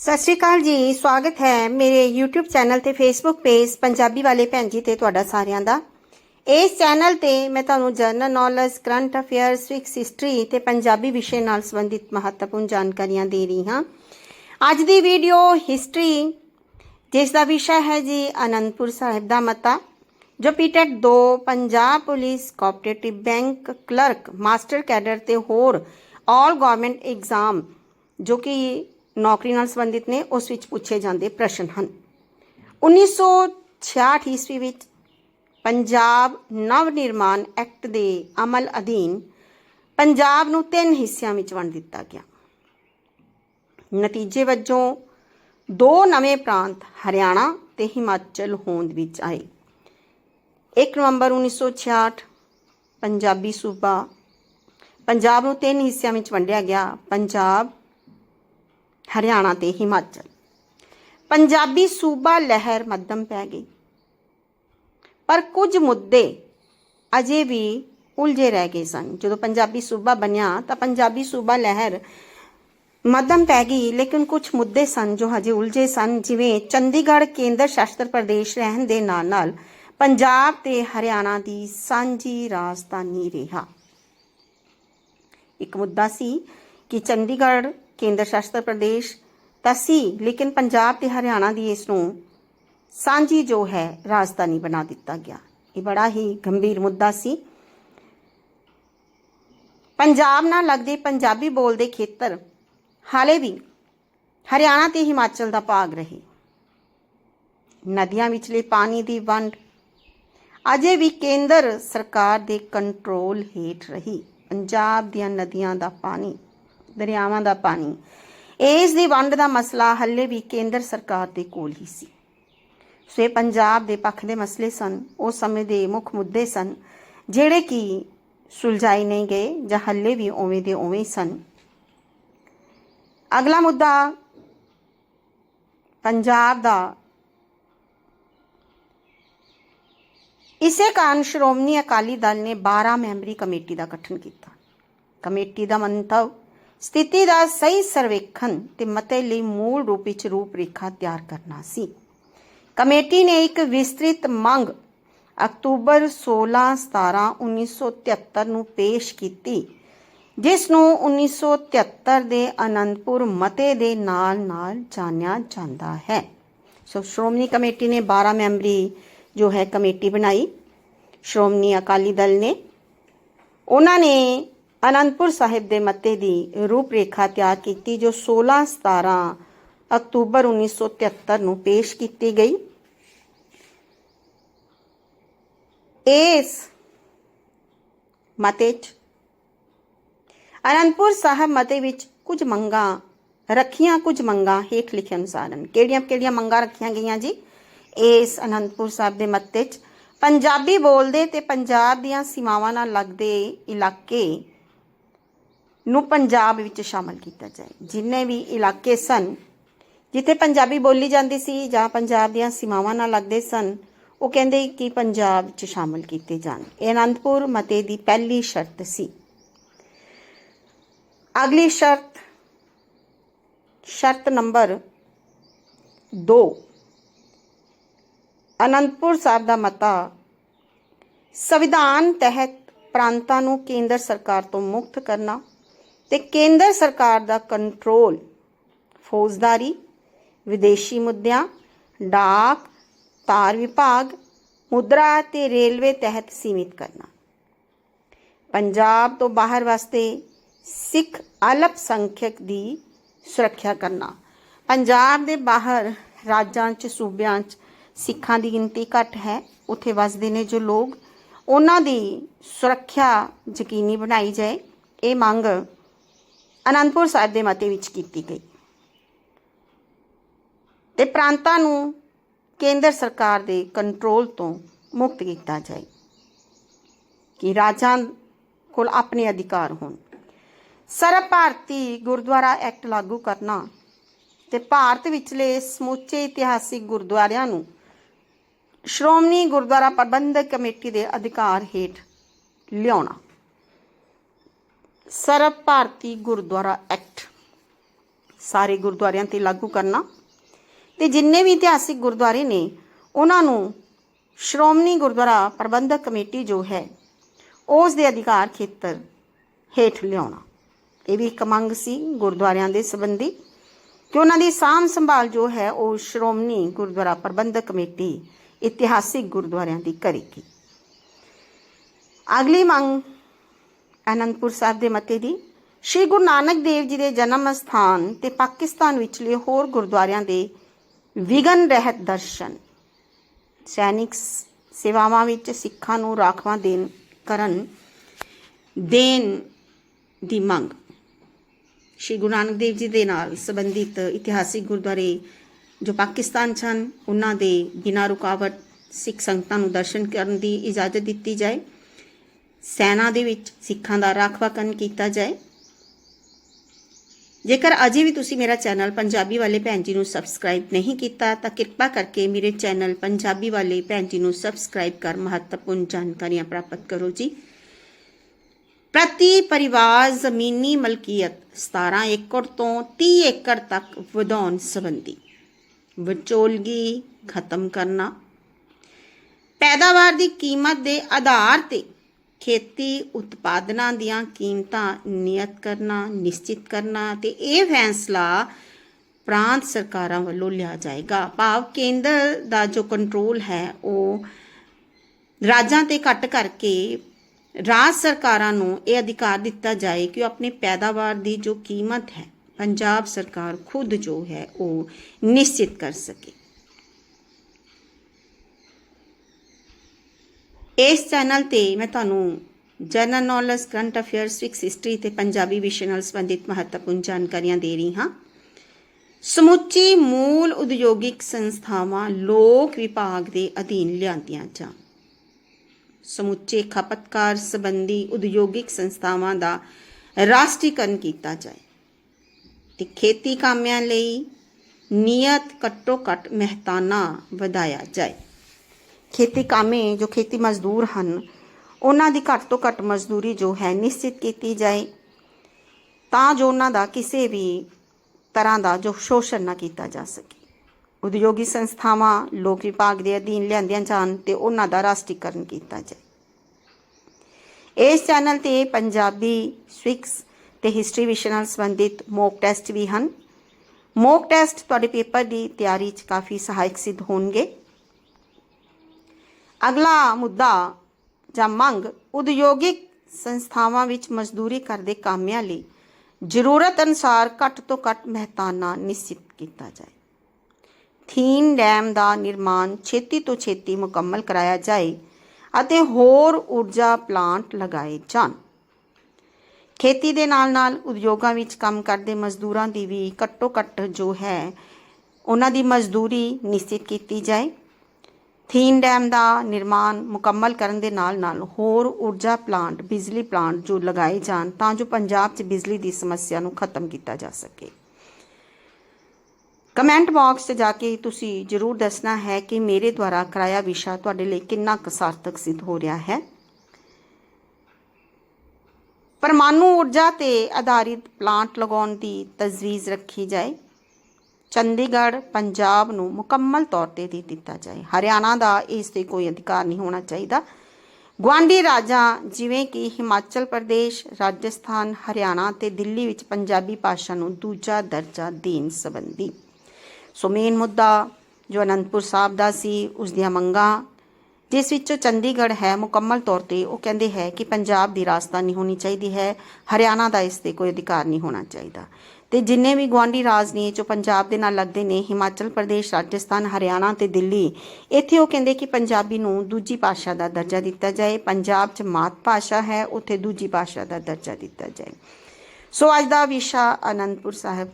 ਸਤਿ ਸ਼੍ਰੀ ਅਕਾਲ ਜੀ, ਸਵਾਗਤ ਹੈ ਮੇਰੇ YouTube ਚੈਨਲ ਤੇ Facebook ਪੇਜ ਪੰਜਾਬੀ ਵਾਲੇ ਭੈਣ ਜੀ ਤੇ ਤੁਹਾਡਾ ਸਾਰਿਆਂ ਦਾ। ਇਸ ਚੈਨਲ ਤੇ ਮੈਂ ਤੁਹਾਨੂੰ general knowledge current affairs fix history ਤੇ ਪੰਜਾਬੀ ਵਿਸ਼ੇ ਨਾਲ ਸੰਬੰਧਿਤ ਮਹੱਤਵਪੂਰਨ ਜਾਣਕਾਰੀਆਂ ਦੇ ਰਹੀ ਹਾਂ। ਅੱਜ ਦੀ ਵੀਡੀਓ ਹਿਸਟਰੀ ਜਿਸ ਦਾ ਵਿਸ਼ਾ ਹੈ ਜੀ ਅਨੰਦਪੁਰ ਸਾਹਿਬ ਦਾ ਮਤਾ, ਜੋ ਪੀਟੈਟ 2 Punjab police cooperative bank clerk master cadre ਤੇ ਹੋਰ ਆਲ ਗਵਰਨਮੈਂਟ ਐਗਜ਼ਾਮ ਜੋ ਕਿ ਨੌਕਰੀ ਨਾਲ ਸੰਬੰਧਿਤ ਨੇ, ਉਸ ਵਿੱਚ ਪੁੱਛੇ ਜਾਂਦੇ ਪ੍ਰਸ਼ਨ ਹਨ। 1966 ਈਸਵੀ ਵਿੱਚ ਪੰਜਾਬ ਨਵ ਨਿਰਮਾਣ ਐਕਟ ਦੇ ਅਮਲ ਅਧੀਨ ਪੰਜਾਬ ਨੂੰ ਤਿੰਨ ਹਿੱਸਿਆਂ ਵਿੱਚ ਵੰਡ ਦਿੱਤਾ ਗਿਆ। ਨਤੀਜੇ ਵਜੋਂ ਦੋ ਨਵੇਂ ਪ੍ਰਾਂਤ ਹਰਿਆਣਾ ਤੇ ਹਿਮਾਚਲ ਹੋਂਦ ਵਿੱਚ ਆਏ। 1 ਨਵੰਬਰ 1966 ਪੰਜਾਬੀ ਸੂਬਾ, ਪੰਜਾਬ ਨੂੰ ਤਿੰਨ ਹਿੱਸਿਆਂ ਵਿੱਚ ਵੰਡਿਆ ਗਿਆ। ਪੰਜਾਬ ਹਰਿਆਣਾ ਤੇ ਹਿਮਾਚਲ। ਪੰਜਾਬੀ ਸੂਬਾ ਲਹਿਰ ਮੱਧਮ ਪੈ ਗਈ। ਪਰ ਕੁਝ ਮੁੱਦੇ ਅਜੇ ਵੀ ਉਲਝੇ ਰਹਿ ਗਏ ਸਨ। ਜਦੋਂ ਪੰਜਾਬੀ ਸੂਬਾ ਬਣਿਆ ਤਾਂ ਪੰਜਾਬੀ ਸੂਬਾ ਲਹਿਰ ਮੱਧਮ ਪੈ ਗਈ, ਲੇਕਿਨ ਕੁਝ ਮੁੱਦੇ ਸਨ ਜੋ ਹਜੇ ਉਲਝੇ ਸਨ, ਜਿਵੇਂ ਚੰਡੀਗੜ੍ਹ ਕੇਂਦਰ ਸ਼ਾਸਤਰ ਪ੍ਰਦੇਸ਼ ਰਹਿਣ ਦੇ ਨਾਲ ਨਾਲ ਪੰਜਾਬ ਤੇ ਹਰਿਆਣਾ ਦੀ ਸਾਂਝੀ ਰਾਜਧਾਨੀ ਰਿਹਾ। ਇੱਕ ਮੁੱਦਾ ਸੀ ਕਿ ਚੰਡੀਗੜ੍ਹ ਕੇਂਦਰ ਸ਼ਾਸਤਰ ਪ੍ਰਦੇਸ਼ ਤਾਂ ਸੀ, ਲੇਕਿਨ ਪੰਜਾਬ ਤੇ ਹਰਿਆਣਾ ਦੀ ਇਸ ਨੂੰ ਸਾਂਝੀ ਜੋ ਹੈ, ਰਾਜਧਾਨੀ ਬਣਾ ਦਿੱਤਾ ਗਿਆ। ਇਹ ਬੜਾ ਹੀ ਗੰਭੀਰ ਮੁੱਦਾ ਸੀ। ਪੰਜਾਬ ਨਾਲ ਲੱਗਦੇ ਪੰਜਾਬੀ ਬੋਲਦੇ ਖੇਤਰ ਹਾਲੇ ਵੀ ਹਰਿਆਣਾ ਤੇ ਹਿਮਾਚਲ ਦਾ ਭਾਗ ਰਹੇ। ਨਦੀਆਂ ਵਿਚਲੇ ਪਾਣੀ ਦੀ ਵੰਡ। ਅਜੇ ਵੀ ਕੇਂਦਰ ਸਰਕਾਰ ਦੇ ਕੰਟਰੋਲ ਹੇਠ ਰਹੀ। ਪੰਜਾਬ ਦੀਆਂ ਨਦੀਆਂ ਦਾ ਪਾਣੀ। ਦਰਿਆਵਾਂ ਦਾ ਪਾਣੀ। ਇਸ ਦੀ ਵੰਡ ਦਾ ਮਸਲਾ ਹੱਲੇ ਵੀ ਕੇਂਦਰ ਸਰਕਾਰ ਦੇ ਕੋਲ ਹੀ ਸੀ। ਸੋ ਇਹ ਪੰਜਾਬ ਦੇ ਪੱਖ ਦੇ ਮਸਲੇ ਸਨ। ਉਸ ਸਮੇਂ ਦੇ ਮੁੱਖ ਮੁੱਦੇ ਸਨ, ਜਿਹੜੇ ਕਿ ਸੁਲਝਾਈ ਨਹੀਂ ਗਏ ਜਾਂ ਹੱਲੇ ਵੀ ਉਵੇਂ ਦੇ ਉਵੇਂ ਸਨ। ਅਗਲਾ ਮੁੱਦਾ ਪੰਜਾਬ ਦਾ। ਇਸੇ ਕਾਰਨ ਸ਼੍ਰੋਮਣੀ ਅਕਾਲੀ ਦਲ ਨੇ 12 ਮੈਂਬਰੀ ਕਮੇਟੀ ਦਾ ਗਠਨ ਕੀਤਾ। ਕਮੇਟੀ ਦਾ ਮੰਤਵ ਸਥਿਤੀ ਦਾ ਸਹੀ ਸਰਵੇਖਣ ਤੇ ਮਤੇ ਲਈ ਮੂਲ ਰੂਪ ਵਿੱਚ ਰੂਪਰੇਖਾ ਤਿਆਰ ਕਰਨਾ ਸੀ। ਕਮੇਟੀ ਨੇ ਇੱਕ ਵਿਸਤ੍ਰਿਤ ਮੰਗ ਅਕਤੂਬਰ 16 17 1973 ਨੂੰ ਪੇਸ਼ ਕੀਤੀ, ਜਿਸ ਨੂੰ 1973 ਦੇ ਅਨੰਦਪੁਰ ਮਤੇ ਦੇ ਨਾਲ-ਨਾਲ ਜਾਣਿਆ ਜਾਂਦਾ ਹੈ। ਸੋ ਸ਼੍ਰੋਮਣੀ ਕਮੇਟੀ ਨੇ 12 ਮੈਂਬਰੀ ਜੋ ਹੈ ਕਮੇਟੀ ਬਣਾਈ। ਸ਼੍ਰੋਮਣੀ ਅਕਾਲੀ ਦਲ ਨੇ। ਉਹਨਾਂ ਨੇ ਅਨੰਦਪੁਰ ਸਾਹਿਬ ਦੇ ਮਤੇ ਦੀ ਰੂਪਰੇਖਾ ਤਿਆਰ ਕੀਤੀ, ਜੋ 16 17 ਅਕਤੂਬਰ 1973 ਨੂੰ ਪੇਸ਼ ਕੀਤੀ ਗਈ। ਇਸ ਮਤੇ 'ਚ ਅਨੰਦਪੁਰ ਸਾਹਿਬ ਮਤੇ ਵਿੱਚ ਕੁਝ ਮੰਗਾਂ ਰੱਖੀਆਂ, ਕੁਝ ਮੰਗਾਂ ਹੇਠ ਲਿਖੇ ਅਨੁਸਾਰ ਹਨ। ਕਿਹੜੀਆਂ ਕਿਹੜੀਆਂ ਮੰਗਾਂ ਰੱਖੀਆਂ ਗਈਆਂ ਜੀ? ਇਸ ਅਨੰਦਪੁਰ ਸਾਹਿਬ ਦੇ ਮਤੇ 'ਚ ਪੰਜਾਬੀ ਬੋਲਦੇ ਤੇ ਪੰਜਾਬ ਦੀਆਂ ਸੀਮਾਵਾਂ ਨਾਲ ਲੱਗਦੇ ਇਲਾਕੇ ਨੂੰ ਪੰਜਾਬ ਵਿੱਚ ਸ਼ਾਮਲ ਕੀਤਾ ਜਾਏ। ਜਿੰਨੇ ਵੀ ਇਲਾਕੇ ਸਨ, ਜਿੱਥੇ ਪੰਜਾਬੀ ਬੋਲੀ ਜਾਂਦੀ ਸੀ ਜਾਂ ਪੰਜਾਬ ਦੀਆਂ ਸੀਮਾਵਾਂ ਨਾਲ ਲੱਗਦੇ ਸਨ, ਉਹ ਕਹਿੰਦੇ ਕਿ ਪੰਜਾਬ ਵਿੱਚ ਸ਼ਾਮਲ ਕੀਤੇ ਜਾਣ। ਇਹ ਅਨੰਦਪੁਰ ਮਤੇ ਦੀ ਪਹਿਲੀ ਸ਼ਰਤ ਸੀ। ਅਗਲੀ ਸ਼ਰਤ ਸ਼ਰਤ ਨੰਬਰ 2 ਅਨੰਦਪੁਰ ਸਾਹਿਬ ਦਾ ਮਤਾ ਸੰਵਿਧਾਨ ਤਹਿਤ ਪ੍ਰਾਂਤਾਂ ਨੂੰ ਕੇਂਦਰ ਸਰਕਾਰ ਤੋਂ ਮੁਕਤ ਕਰਨਾ ਤੇ ਕੇਂਦਰ ਸਰਕਾਰ ਦਾ ਕੰਟਰੋਲ ਫੌਜਦਾਰੀ, ਵਿਦੇਸ਼ੀ ਮੁੱਦਿਆਂ, ਡਾਕ, ਤਾਰ ਵਿਭਾਗ, ਮੁਦਰਾ ਤੇ ਰੇਲਵੇ ਤਹਿਤ ਸੀਮਿਤ ਕਰਨਾ। ਪੰਜਾਬ ਤੋਂ ਬਾਹਰ ਵਾਸਤੇ ਸਿੱਖ ਅਲਪ ਸੰਖਿਅਕ ਦੀ ਸੁਰੱਖਿਆ ਕਰਨਾ। ਪੰਜਾਬ ਦੇ ਬਾਹਰ ਰਾਜਾਂ 'ਚ, ਸੂਬਿਆਂ 'ਚ ਸਿੱਖਾਂ ਦੀ ਗਿਣਤੀ ਘੱਟ ਹੈ। ਉੱਥੇ ਵਸਦੇ ਨੇ ਜੋ ਲੋਕ। ਉਹਨਾਂ ਦੀ ਸੁਰੱਖਿਆ ਯਕੀਨੀ ਬਣਾਈ ਜਾਏ। ਇਹ ਮੰਗ ਅਨੰਦਪੁਰ ਸਾਹਿਬ ਦੇ ਮਤੇ ਵਿੱਚ ਕੀਤੀ ਗਈ। ਤੇ ਪ੍ਰਾਂਤਾਂ ਨੂੰ ਕੇਂਦਰ ਸਰਕਾਰ ਦੇ ਕੰਟਰੋਲ ਤੋਂ ਮੁਕਤ ਕੀਤਾ ਜਾਏ ਕਿ ਰਾਜਾਂ ਕੋਲ ਆਪਣੇ ਅਧਿਕਾਰ ਹੋਣ। ਸਰਬ ਭਾਰਤੀ ਗੁਰਦੁਆਰਾ ਐਕਟ ਲਾਗੂ ਕਰਨਾ ਤੇ ਭਾਰਤ ਵਿਚਲੇ ਸਮੁੱਚੇ ਇਤਿਹਾਸਿਕ ਗੁਰਦੁਆਰਿਆਂ ਨੂੰ ਸ਼੍ਰੋਮਣੀ ਗੁਰਦੁਆਰਾ ਪ੍ਰਬੰਧਕ ਕਮੇਟੀ ਦੇ ਅਧਿਕਾਰ ਹੇਠ ਲਿਆਉਣਾ। ਸਰਬ ਭਾਰਤੀ ਗੁਰਦੁਆਰਾ ਐਕਟ। ਸਾਰੇ ਗੁਰਦੁਆਰਿਆਂ ਤੇ ਲਾਗੂ ਕਰਨਾ। ਤੇ ਜਿੰਨੇ ਵੀ ਇਤਿਹਾਸਿਕ ਗੁਰਦੁਆਰੇ ਨੇ, ਉਹਨਾਂ ਨੂੰ ਸ਼੍ਰੋਮਣੀ ਗੁਰਦੁਆਰਾ ਪ੍ਰਬੰਧਕ ਕਮੇਟੀ ਜੋ ਹੈ, ਉਸ ਦੇ ਅਧਿਕਾਰ ਖੇਤਰ ਹੇਠ ਲਿਆਉਣਾ। ਇਹ ਵੀ ਇੱਕ ਮੰਗ ਸੀ ਗੁਰਦੁਆਰਿਆਂ ਦੇ ਸੰਬੰਧੀ ਕਿ ਉਹਨਾਂ ਦੀ ਸਾਂਭ ਸੰਭਾਲ ਜੋ ਹੈ, ਉਹ ਸ਼੍ਰੋਮਣੀ ਗੁਰਦੁਆਰਾ ਪ੍ਰਬੰਧਕ ਕਮੇਟੀ ਇਤਿਹਾਸਿਕ ਗੁਰਦੁਆਰਿਆਂ ਦੀ ਕਰੇਗੀ ਅਗਲੀ ਮੰਗ ਅਨੰਦਪੁਰ ਸਾਹਿਬ ਦੇ ਮਤੇ ਦੀ, ਸ਼੍ਰੀ ਗੁਰੂ ਨਾਨਕ ਦੇਵ ਜੀ ਦੇ ਜਨਮ ਸਥਾਨ ਤੇ ਪਾਕਿਸਤਾਨ ਵਿਚਲੇ ਹੋਰ ਗੁਰਦੁਆਰਿਆਂ ਦੇ ਵਿਗਨ ਰਹਿਤ ਦਰਸ਼ਨ, ਸੈਨਿਕ ਸੇਵਾਵਾਂ ਵਿੱਚ ਸਿੱਖਾਂ ਨੂੰ ਰਾਖਵਾਂ ਦੇਣ ਕਰਨ, ਦੇਣ ਦੀ ਮੰਗ। ਸ਼੍ਰੀ ਗੁਰੂ ਨਾਨਕ ਦੇਵ ਜੀ ਦੇ ਨਾਲ ਸੰਬੰਧਿਤ ਇਤਿਹਾਸਿਕ ਗੁਰਦੁਆਰੇ ਜੋ ਪਾਕਿਸਤਾਨ 'ਚ ਹਨ ਉਹਨਾਂ ਦੇ ਬਿਨਾਂ ਰੁਕਾਵਟ ਸਿੱਖ ਸੰਗਤਾਂ ਨੂੰ ਦਰਸ਼ਨ ਕਰਨ ਦੀ ਇਜਾਜ਼ਤ ਦਿੱਤੀ ਜਾਏ। ਸੈਨਾ ਦੇ ਵਿੱਚ ਸਿੱਖਾਂ ਦਾ ਰਾਖਵਾਂਕਰਨ ਕੀਤਾ ਜਾਏ। ਜੇਕਰ ਅਜੇ ਵੀ ਤੁਸੀਂ ਮੇਰਾ ਚੈਨਲ ਪੰਜਾਬੀ ਵਾਲੇ ਭੈਣ ਜੀ ਨੂੰ ਸਬਸਕ੍ਰਾਈਬ ਨਹੀਂ ਕੀਤਾ, ਤਾਂ ਕਿਰਪਾ ਕਰਕੇ ਮੇਰੇ ਚੈਨਲ ਪੰਜਾਬੀ ਵਾਲੇ ਭੈਣ ਜੀ ਨੂੰ ਸਬਸਕ੍ਰਾਈਬ ਕਰ ਮਹੱਤਵਪੂਰਨ ਜਾਣਕਾਰੀਆਂ ਪ੍ਰਾਪਤ ਕਰੋ ਜੀ। ਪ੍ਰਤੀ ਪਰਿਵਾਰ ਜ਼ਮੀਨੀ ਮਲਕੀਅਤ 17 ਏਕੜ ਤੋਂ 30 ਏਕੜ ਤੱਕ ਵਧਾਉਣ ਸੰਬੰਧੀ ਵਿਚੋਲਗੀ ਖਤਮ ਕਰਨਾ। ਪੈਦਾਵਾਰ ਦੀ ਕੀਮਤ ਦੇ ਆਧਾਰ ਤੇ ਖੇਤੀ ਉਤਪਾਦਨਾਂ ਦੀਆਂ ਕੀਮਤਾਂ ਨਿਯਤ ਕਰਨਾ, ਨਿਸ਼ਚਿਤ ਕਰਨਾ ਤੇ ਇਹ ਫੈਸਲਾ ਪ੍ਰਾਂਤ ਸਰਕਾਰਾਂ ਵੱਲੋਂ ਲਿਆ ਜਾਏਗਾ। ਭਾਵ ਕੇਂਦਰ ਦਾ ਜੋ ਕੰਟਰੋਲ ਹੈ, ਉਹ ਰਾਜਾਂ ਤੇ ਘੱਟ ਕਰਕੇ ਰਾਜ ਸਰਕਾਰਾਂ ਨੂੰ ਇਹ ਅਧਿਕਾਰ ਦਿੱਤਾ ਜਾਏ ਕਿ ਉਹ ਆਪਣੀ ਪੈਦਾਵਾਰ ਦੀ ਜੋ ਕੀਮਤ ਹੈ, ਪੰਜਾਬ ਸਰਕਾਰ ਖੁਦ ਜੋ ਹੈ, ਉਹ ਨਿਸ਼ਚਿਤ ਕਰ ਸਕੇ। ਇਸ ਚੈਨਲ ਤੇ ਮੈਂ ਤੁਹਾਨੂੰ general knowledge current affairs fix history ਤੇ ਪੰਜਾਬੀ ਵਿਸ਼ੇ ਨਾਲ ਸੰਬੰਧਿਤ ਮਹੱਤਵਪੂਰਨ ਜਾਣਕਾਰੀਆਂ ਦੇ ਰਹੀ ਹਾਂ। ਸਮੁੱਚੀ ਮੂਲ ਉਦਯੋਗਿਕ ਸੰਸਥਾਵਾਂ ਲੋਕ ਵਿਭਾਗ ਦੇ ਅਧੀਨ ਲਿਆਂਦੀਆਂ ਜਾਣ। ਸਮੁੱਚੇ ਖਪਤਕਾਰ ਸੰਬੰਧੀ ਉਦਯੋਗਿਕ ਸੰਸਥਾਵਾਂ ਦਾ ਰਾਸ਼ਟਰੀਕਰਨ ਕੀਤਾ ਜਾਏ ਤੇ ਖੇਤੀ ਕਾਮਿਆਂ ਲਈ ਨਿਯਤ ਘੱਟੋ ਘੱਟ ਮਹਿਤਾਨਾ ਵਧਾਇਆ ਜਾਏ। ਖੇਤੀ ਕਾਮੇ ਜੋ ਖੇਤੀ ਮਜ਼ਦੂਰ ਹਨ, ਉਹਨਾਂ ਦੀ ਘੱਟ ਤੋਂ ਘੱਟ ਮਜ਼ਦੂਰੀ ਜੋ ਹੈ ਨਿਸ਼ਚਿਤ ਕੀਤੀ ਜਾਏ, ਤਾਂ ਜੋ ਉਹਨਾਂ ਦਾ ਕਿਸੇ ਵੀ ਤਰ੍ਹਾਂ ਦਾ ਜੋ ਸ਼ੋਸ਼ਣ ਨਾ ਕੀਤਾ ਜਾ ਸਕੇ। ਉਦਯੋਗੀ ਸੰਸਥਾਵਾਂ, ਲੋਕ ਵਿਭਾਗ ਦੇ ਅਧੀਨ ਲਿਆਂਦੀਆਂ ਜਾਣ ਤੇ ਉਹਨਾਂ ਦਾ ਰਾਸ਼ਟਰੀਕਰਨ ਕੀਤਾ ਜਾਏ। ਇਸ ਚੈਨਲ ਤੇ ਪੰਜਾਬੀ ਸਵਿਕਸ ਤੇ ਹਿਸਟਰੀ ਵਿਸ਼ੇ ਨਾਲ ਸੰਬੰਧਿਤ ਮੌਕ ਟੈਸਟ ਵੀ ਹਨ। ਮੌਕ ਟੈਸਟ ਤੁਹਾਡੇ ਪੇਪਰ ਦੀ ਤਿਆਰੀ 'ਚ ਕਾਫੀ ਸਹਾਇਕ ਸਿੱਧ ਹੋਣਗੇ। ਅਗਲਾ ਮੁੱਦਾ ਜਾਂ ਮੰਗ, ਉਦਯੋਗਿਕ ਸੰਸਥਾਵਾਂ ਵਿੱਚ ਮਜ਼ਦੂਰੀ ਕਰਦੇ ਕਾਮਿਆਂ ਲਈ ਜ਼ਰੂਰਤ ਅਨੁਸਾਰ ਘੱਟ ਤੋਂ ਘੱਟ ਮਹਿਤਾਨਾ ਨਿਸ਼ਚਿਤ ਕੀਤਾ ਜਾਏ। ਥੀਨ ਡੈਮ ਦਾ ਨਿਰਮਾਣ ਛੇਤੀ ਤੋਂ ਛੇਤੀ ਮੁਕੰਮਲ ਕਰਾਇਆ ਜਾਏ ਅਤੇ ਹੋਰ ਊਰਜਾ ਪਲਾਂਟ ਲਗਾਏ ਜਾਣ। ਖੇਤੀ ਦੇ ਨਾਲ-ਨਾਲ ਉਦਯੋਗਾਂ ਵਿੱਚ ਕੰਮ ਕਰਦੇ ਮਜ਼ਦੂਰਾਂ ਦੀ ਵੀ ਘੱਟੋ ਘੱਟ ਜੋ ਹੈ, ਉਹਨਾਂ ਦੀ ਮਜ਼ਦੂਰੀ ਨਿਸ਼ਚਿਤ ਕੀਤੀ ਜਾਏ। ਥੀਨ ਡੈਮ ਦਾ ਨਿਰਮਾਣ ਮੁਕੰਮਲ ਕਰਨ ਦੇ ਨਾਲ-ਨਾਲ ਹੋਰ ਊਰਜਾ ਪਲਾਂਟ, ਬਿਜਲੀ ਪਲਾਂਟ ਜੋ ਲਗਾਏ ਜਾਣ ਤਾਂ ਜੋ ਪੰਜਾਬ 'ਚ ਬਿਜਲੀ ਦੀ ਸਮੱਸਿਆ ਨੂੰ ਖਤਮ ਕੀਤਾ ਜਾ ਸਕੇ। ਕਮੈਂਟ ਬਾਕਸ 'ਚ ਜਾ ਕੇ ਤੁਸੀਂ ਜਰੂਰ ਦੱਸਣਾ ਹੈ ਕਿ ਮੇਰੇ ਦੁਆਰਾ ਕਰਾਇਆ ਵਿਸ਼ਾ ਤੁਹਾਡੇ ਲਈ ਕਿੰਨਾ ਕੁ ਸਾਰਥਕ ਸਿੱਧ ਹੋ ਰਿਹਾ ਹੈ। ਪਰਮਾਣੂ ਊਰਜਾ ਤੇ ਆਧਾਰਿਤ ਪਲਾਂਟ ਲਗਾਉਣ ਦੀ ਤਜਵੀਜ਼ ਰੱਖੀ ਜਾਏ। ਚੰਡੀਗੜ੍ਹ, ਪੰਜਾਬ ਨੂੰ ਮੁਕੰਮਲ ਤੌਰ ਤੇ ਦੇ ਦਿੱਤਾ ਜਾਏ। ਹਰਿਆਣਾ ਦਾ ਇਸ ਤੇ ਕੋਈ ਅਧਿਕਾਰ ਨਹੀਂ ਹੋਣਾ ਚਾਹੀਦਾ। ਗੁਆਂਢੀ ਰਾਜਾਂ ਜਿਵੇਂ ਕਿ ਹਿਮਾਚਲ ਪ੍ਰਦੇਸ਼, ਰਾਜਸਥਾਨ, ਹਰਿਆਣਾ ਤੇ ਦਿੱਲੀ ਵਿੱਚ ਪੰਜਾਬੀ ਭਾਸ਼ਾ ਨੂੰ ਦੂਜਾ ਦਰਜਾ ਦੇਣ ਸੰਬੰਧੀ। ਸੋ ਮੇਨ ਮੁੱਦਾ ਜੋ ਅਨੰਦਪੁਰ ਸਾਹਿਬ ਦਾ ਸੀ, ਉਸ ਦੀਆਂ ਮੰਗਾਂ, ਜਿਸ ਵਿੱਚੋਂ ਚੰਡੀਗੜ੍ਹ ਹੈ ਮੁਕੰਮਲ ਤੌਰ ਤੇ, ਉਹ ਕਹਿੰਦੇ ਹੈ ਕਿ ਪੰਜਾਬ ਦੀ ਰਾਜਧਾਨੀ ਹੋਣੀ ਚਾਹੀਦੀ ਹੈ। ਹਰਿਆਣਾ ਦਾ ਇਸ ਤੇ ਕੋਈ ਅਧਿਕਾਰ ਨਹੀਂ ਹੋਣਾ ਚਾਹੀਦਾ। ਤੇ ਜਿੰਨੇ ਵੀ ਗਵਾਂਢੀ ਰਾਜ ਨੇ, ਜੋ ਪੰਜਾਬ ਦੇ ਨਾਲ ਲੱਗਦੇ ਨੇ, ਹਿਮਾਚਲ ਪ੍ਰਦੇਸ਼, ਰਾਜਸਥਾਨ, ਹਰਿਆਣਾ ਤੇ ਦਿੱਲੀ, ਇੱਥੇ ਉਹ ਕਹਿੰਦੇ ਕਿ ਪੰਜਾਬੀ ਨੂੰ ਦੂਜੀ ਭਾਸ਼ਾ ਦਾ ਦਰਜਾ ਦਿੱਤਾ ਜਾਏ। ਪੰਜਾਬ 'ਚ ਮਾਤ ਭਾਸ਼ਾ ਹੈ, ਉੱਥੇ ਦੂਜੀ ਭਾਸ਼ਾ ਦਾ ਦਰਜਾ ਦਿੱਤਾ ਜਾਏ। ਸੋ ਅੱਜ ਦਾ ਵਿਸ਼ਾ ਅਨੰਦਪੁਰ ਸਾਹਿਬ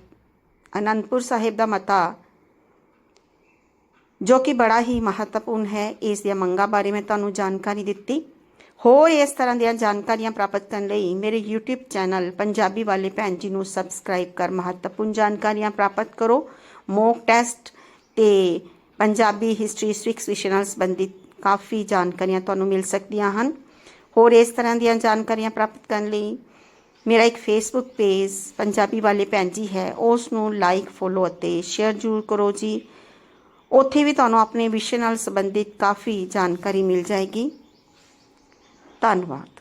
ਅਨੰਦਪੁਰ ਸਾਹਿਬ ਦਾ ਮਤਾ, ਜੋ ਕਿ ਬੜਾ ਹੀ ਮਹੱਤਵਪੂਰਨ ਹੈ, ਇਸ ਦੀਆਂ ਮੰਗਾਂ ਬਾਰੇ ਮੈਂ ਤੁਹਾਨੂੰ ਜਾਣਕਾਰੀ ਦਿੱਤੀ। ਹੋਰ ਇਸ ਤਰ੍ਹਾਂ ਦੀਆਂ ਜਾਣਕਾਰੀਆਂ ਪ੍ਰਾਪਤ ਕਰਨ ਲਈ ਮੇਰੇ YouTube ਚੈਨਲ ਪੰਜਾਬੀ ਵਾਲੇ ਭੈਣ ਜੀ ਨੂੰ ਸਬਸਕ੍ਰਾਈਬ ਕਰ ਮਹੱਤਵਪੂਰਨ ਜਾਣਕਾਰੀਆਂ ਪ੍ਰਾਪਤ ਕਰੋ। ਮੋਕ ਟੈਸਟ ਤੇ ਪੰਜਾਬੀ ਹਿਸਟਰੀ ਸਿਕਸ ਵਿਸ਼ੇ ਨਾਲ ਸੰਬੰਧਿਤ ਕਾਫੀ ਜਾਣਕਾਰੀਆਂ ਤੁਹਾਨੂੰ ਮਿਲ ਸਕਦੀਆਂ ਹਨ। ਹੋਰ ਇਸ ਤਰ੍ਹਾਂ ਦੀਆਂ ਜਾਣਕਾਰੀਆਂ ਪ੍ਰਾਪਤ ਕਰਨ ਲਈ ਮੇਰਾ ਇੱਕ ਫੇਸਬੁੱਕ ਪੇਜ ਪੰਜਾਬੀ ਵਾਲੇ ਭੈਣ ਜੀ ਹੈ। ਉਸ ਨੂੰ ਲਾਈਕ ਫੋਲੋ ਅਤੇ ਸ਼ੇਅਰ ਜ਼ਰੂਰ ਕਰੋ ਜੀ। ਉੱਥੇ ਵੀ ਤੁਹਾਨੂੰ ਆਪਣੇ ਵਿਸ਼ੇ ਨਾਲ ਸੰਬੰਧਿਤ ਕਾਫੀ ਜਾਣਕਾਰੀ ਮਿਲ ਜਾਏਗੀ। ਧੰਨਵਾਦ